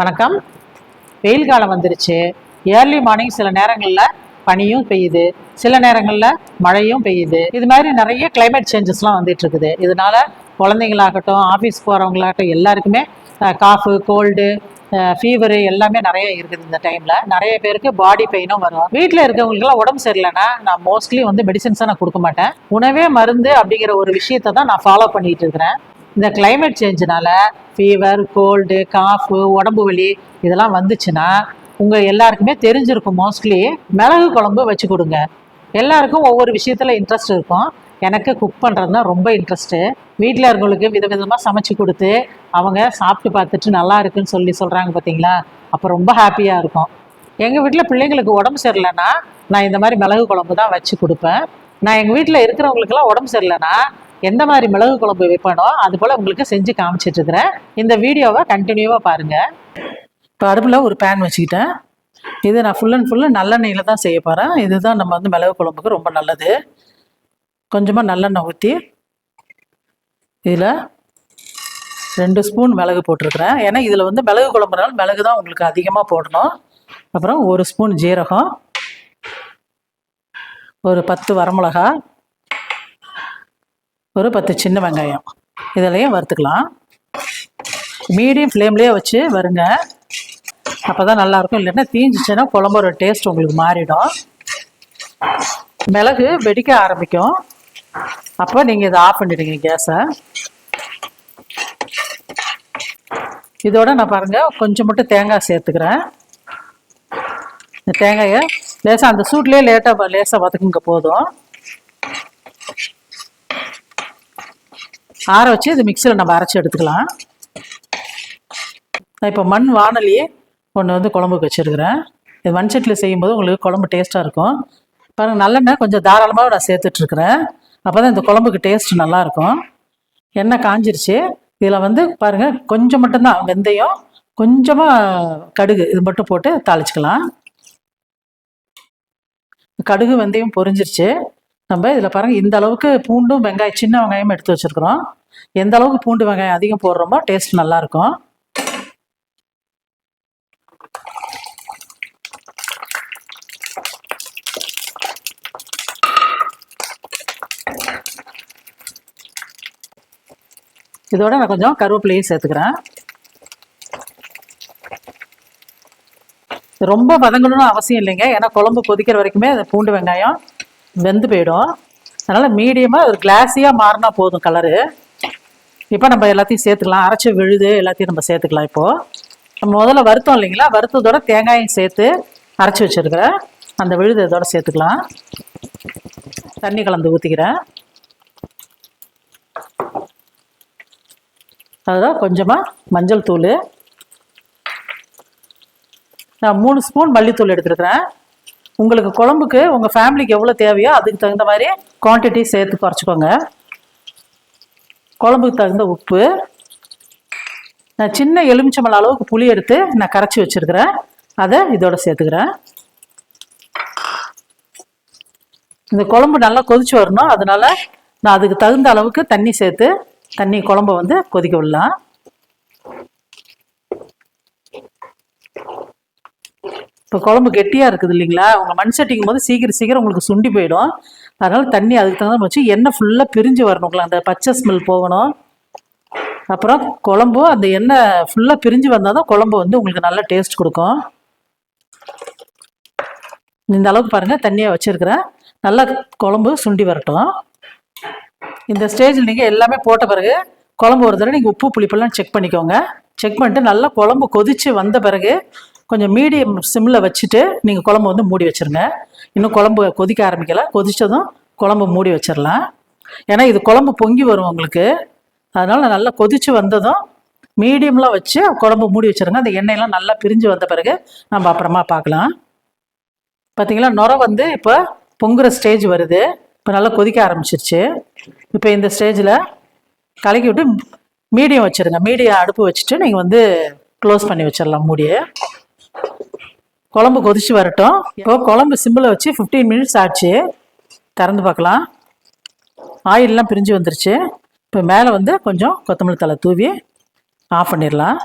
வணக்கம். வெயில் காலம் வந்துருச்சு. ஏர்லி மார்னிங் சில நேரங்களில் பனியும் பெய்யுது. சில நேரங்களில் மழையும் பெய்யுது. இது மாதிரி நிறைய கிளைமேட் சேஞ்சஸ்லாம் வந்துட்டு இருக்குது. இதனால குழந்தைங்களாகட்டும் ஆஃபீஸ் போகிறவங்களாகட்டும் எல்லாருக்குமே காஃபு கோல்டு ஃபீவரு எல்லாமே நிறைய இருக்குது இந்த டைமில் நிறைய பேருக்கு பாடி பெயினும் வரும். வீட்டில் இருக்கவங்களுக்குலாம் உடம்பு சரியில்லைன்னா நான் மோஸ்ட்லி வந்து மெடிசன்ஸை நான் கொடுக்க மாட்டேன். உணவே மருந்து அப்படிங்கிற ஒரு விஷயத்தை தான் நான் ஃபாலோ பண்ணிட்டு இருக்கிறேன். இந்த கிளைமேட் சேஞ்சினால் ஃபீவர் கோல்டு காஃபு உடம்பு வலி இதெல்லாம் வந்துச்சுன்னா உங்கள் எல்லாருக்குமே தெரிஞ்சிருக்கும் மோஸ்ட்லி மிளகு குழம்பு வச்சு கொடுங்க. எல்லாருக்கும் ஒவ்வொரு விஷயத்தில் இன்ட்ரெஸ்ட் இருக்கும். எனக்கு குக் பண்ணுறதுனா ரொம்ப இன்ட்ரெஸ்ட்டு வீட்டில் இருக்கவங்களுக்கு விதவிதமாக சமைச்சு கொடுத்து அவங்க சாப்பிட்டு பார்த்துட்டு நல்லா இருக்குன்னு சொல்லி சொல்கிறாங்க பார்த்தீங்களா அப்போ ரொம்ப ஹாப்பியாக இருக்கும். எங்கள் வீட்டில் பிள்ளைங்களுக்கு உடம்பு சரியில்லைன்னா நான் இந்த மாதிரி மிளகு குழம்பு தான் வச்சு கொடுப்பேன். நான் எங்கள் வீட்டில் இருக்கிறவங்களுக்குலாம் உடம்பு சரியில்லைன்னா எந்த மாதிரி மிளகு குழம்பு வைப்பேனோ அது போல் உங்களுக்கு செஞ்சு காமிச்சிட்டு இருக்கிறேன். இந்த வீடியோவை கண்டினியூவாக பாருங்கள் இப்போ அடுப்பில் ஒரு பேன் வச்சுக்கிட்டேன். இது நான் ஃபுல் அண்ட் ஃபுல்லு நல்லெண்ணெயில் தான் செய்ய போகிறேன் இதுதான் நம்ம வந்து மிளகு குழம்புக்கு ரொம்ப நல்லது. கொஞ்சமாக நல்லெண்ணெய் ஊற்றி இதில் ரெண்டு ஸ்பூன் மிளகு போட்டிருக்கிறேன். ஏன்னா இதில் வந்து மிளகு குழம்புனாலும் மிளகு தான் உங்களுக்கு அதிகமாக போடணும். அப்புறம் ஒரு ஸ்பூன் ஜீரகம் ஒரு பத்து வரமிளகா ஒரு பத்து சின்ன வெங்காயம். இதிலையும் வறுத்துக்கலாம். மீடியம் ஃப்ளேம்லேயே வச்சு வருங்க. அப்போ தான் நல்லாயிருக்கும். இல்லைன்னா தீஞ்சிச்சுன்னா குழம்போட டேஸ்ட் உங்களுக்கு மாறிடும். மிளகு வெடிக்க ஆரம்பிக்கும். அப்போ நீங்கள் இதை ஆஃப் பண்ணிடுங்க கேஸை. இதோட நான் பாருங்கள் கொஞ்சம் மட்டும் தேங்காய் சேர்த்துக்கிறேன். இந்த தேங்காயை லேசாக அந்த சூட்லேயே லேட்டாக லேசாக வதக்குங்க போதும். ஆற வச்சு இது மிக்சியில் நம்ம அரைச்சி எடுத்துக்கலாம். நான் இப்போ மண் வானலி ஒன்று வந்து குழம்புக்கு வச்சுருக்கிறேன். இது மண் சட்டியில் செய்யும்போது உங்களுக்கு குழம்பு டேஸ்ட்டாக இருக்கும். பாருங்கள் நல்லெண்ணெய் கொஞ்சம் தாராளமாக நான் சேர்த்துட்ருக்குறேன் அப்போ தான் இந்த குழம்புக்கு டேஸ்ட் நல்லாயிருக்கும். எண்ணெய் காஞ்சிருச்சு. இதில் வந்து பாருங்கள் கொஞ்சம் மட்டும்தான் வெந்தயம் கொஞ்சமாக கடுகு இது மட்டும் போட்டு தாளிச்சிக்கலாம். கடுகு வெந்தயம் பொரிஞ்சிருச்சு. நம்ம இதில் பாருங்கள் இந்த அளவுக்கு பூண்டும் வெங்காயம் சின்ன வெங்காயம் எடுத்து வச்சுருக்குறோம். எந்த அளவுக்கு பூண்டு வெங்காயம் அதிகம் போடுறோமோ டேஸ்ட் நல்லாயிருக்கும் இதோட நான் கொஞ்சம் கருவேப்பிலையும் சேர்த்துக்கிறேன். ரொம்ப வதங்கணும்னு அவசியம் இல்லைங்க. ஏன்னா குழம்பு கொதிக்கிற வரைக்குமே அந்த பூண்டு வெங்காயம் வெந்து போயிடும். அதனால் மீடியமாக ஒரு கிளாஸியாக மாறினா போதும் கலரு இப்போ நம்ம எல்லாத்தையும் சேர்த்துக்கலாம். அரைச்சி விழுது எல்லாத்தையும் நம்ம சேர்த்துக்கலாம் இப்போது நம்ம முதல்ல வருத்தம் இல்லைங்களா? வருத்தத்தோட தேங்காயும் சேர்த்து அரைச்சி வச்சுருக்கிறேன். அந்த விழுது இதோட சேர்த்துக்கலாம். தண்ணி கலந்து ஊற்றிக்கிறேன் அதுதான் கொஞ்சமாக மஞ்சள் தூள். நான் மூணு ஸ்பூன் மல்லித்தூள் எடுத்துருக்கிறேன். உங்களுக்கு குழம்புக்கு உங்கள் ஃபேமிலிக்கு எவ்வளோ தேவையோ அதுக்கு தகுந்த மாதிரி குவான்டிட்டி சேர்த்து குறைச்சிக்கோங்க. குழம்புக்கு தகுந்த உப்பு. நான் சின்ன எலுமிச்சம்பழம் அளவுக்கு புளி எடுத்து நான் கரைச்சி வச்சுருக்கிறேன். அதை இதோட சேர்த்துக்கிறேன். இந்த குழம்பு நல்லா கொதிச்சு வரணும். அதனால நான் அதுக்கு தகுந்த அளவுக்கு தண்ணி சேர்த்து தண்ணி குழம்ப வந்து கொதிக்க விடலாம். இப்போ குழம்பு கெட்டியாக இருக்குது இல்லைங்களா? உங்கள் மண் சட்டிக்கும் போது சீக்கிரம் சீக்கிரம் உங்களுக்கு சுண்டி போயிடும். அதனால் தண்ணி அதுக்கு தகுந்த வச்சு எண்ணெய் ஃபுல்லாக பிரிஞ்சு வரணுங்களா அந்த பச்சை ஸ்மெல் போகணும். அப்புறம் குழம்பு அந்த எண்ணெய் ஃபுல்லாக பிரிஞ்சு வந்தால் தான் குழம்பு வந்து உங்களுக்கு நல்ல டேஸ்ட் கொடுக்கும். இந்த அளவுக்கு பாருங்கள் தண்ணியாக வச்சுருக்கிறேன். நல்லா குழம்பு சுண்டி வரட்டும். இந்த ஸ்டேஜில் நீங்கள் எல்லாமே போட்ட பிறகு குழம்பு ஒரு தடவை நீங்கள் உப்பு புளிப்பெல்லாம் செக் பண்ணிக்கோங்க. செக் பண்ணிட்டு நல்லா குழம்பு கொதித்து வந்த பிறகு கொஞ்சம் மீடியம் சிம்மில் வச்சுட்டு நீங்கள் குழம்பு வந்து மூடி வச்சுருங்க. இன்னும் குழம்பு கொதிக்க ஆரம்பிக்கலை. கொதித்ததும் குழம்பு மூடி வச்சிடலாம் ஏன்னா இது குழம்பு பொங்கி வரும் உங்களுக்கு. அதனால் நல்லா கொதித்து வந்ததும் மீடியம்லாம் வச்சு குழம்பு மூடி வச்சுருங்க. அந்த எண்ணெயெல்லாம் நல்லா பிரிஞ்சு வந்த பிறகு நம்ம அப்புறமா பார்க்கலாம். பார்த்தீங்களா நுர வந்து இப்போ பொங்குற ஸ்டேஜ் வருது. இப்போ நல்லா கொதிக்க ஆரம்பிச்சிருச்சு. இப்போ இந்த ஸ்டேஜில் கலக்கி விட்டு மீடியம் வச்சுருங்க. மீடியம் அடுப்பு வச்சுட்டு நீங்கள் வந்து க்ளோஸ் பண்ணி வச்சிடலாம் மூடியை. குழம்பு கொதிச்சு வரட்டும். இப்போ குழம்பு சிம்பிளை வச்சு ஃபிஃப்டீன் மினிட்ஸ் ஆச்சு. திறந்து பார்க்கலாம். ஆயிலெலாம் பிரிஞ்சு வந்துருச்சு. இப்போ மேலே வந்து கொஞ்சம் கொத்தமல்லி தலை தூவி ஆஃப் பண்ணிடலாம்.